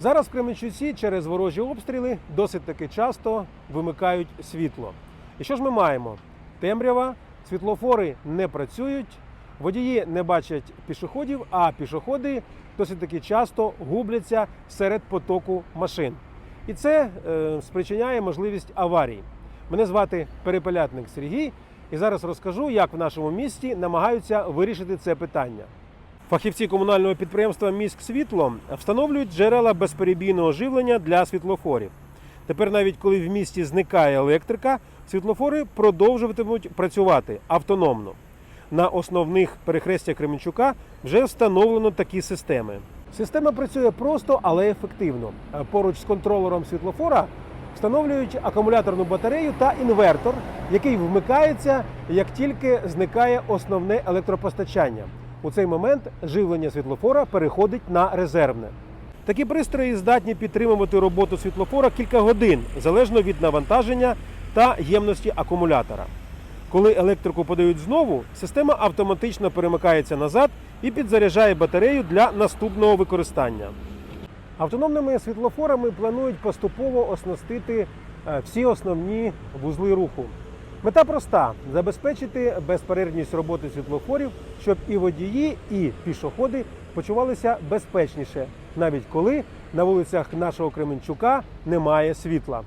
Зараз в Кременчуці через ворожі обстріли досить таки часто вимикають світло. І що ж ми маємо? Темрява, світлофори не працюють, водії не бачать пішоходів, а пішоходи досить таки часто губляться серед потоку машин. І це е, спричиняє можливість аварій. Мене звати Перепелятник Сергій, і зараз розкажу, як в нашому місті намагаються вирішити це питання. Фахівці комунального підприємства Міськ Світло встановлюють джерела безперебійного живлення для світлофорів. Тепер, навіть коли в місті зникає електрика, світлофори продовжуватимуть працювати автономно. На основних перехрестях Кременчука вже встановлено такі системи. Система працює просто, але ефективно. Поруч з контролером світлофора встановлюють акумуляторну батарею та інвертор, який вмикається, як тільки зникає основне електропостачання. У цей момент живлення світлофора переходить на резервне. Такі пристрої здатні підтримувати роботу світлофора кілька годин, залежно від навантаження та ємності акумулятора. Коли електрику подають знову, система автоматично перемикається назад і підзаряджає батарею для наступного використання. Автономними світлофорами планують поступово оснастити е, всі основні вузли руху. Мета проста забезпечити безперервність роботи світлофорів, щоб і водії, і пішоходи почувалися безпечніше, навіть коли на вулицях нашого Кременчука немає світла.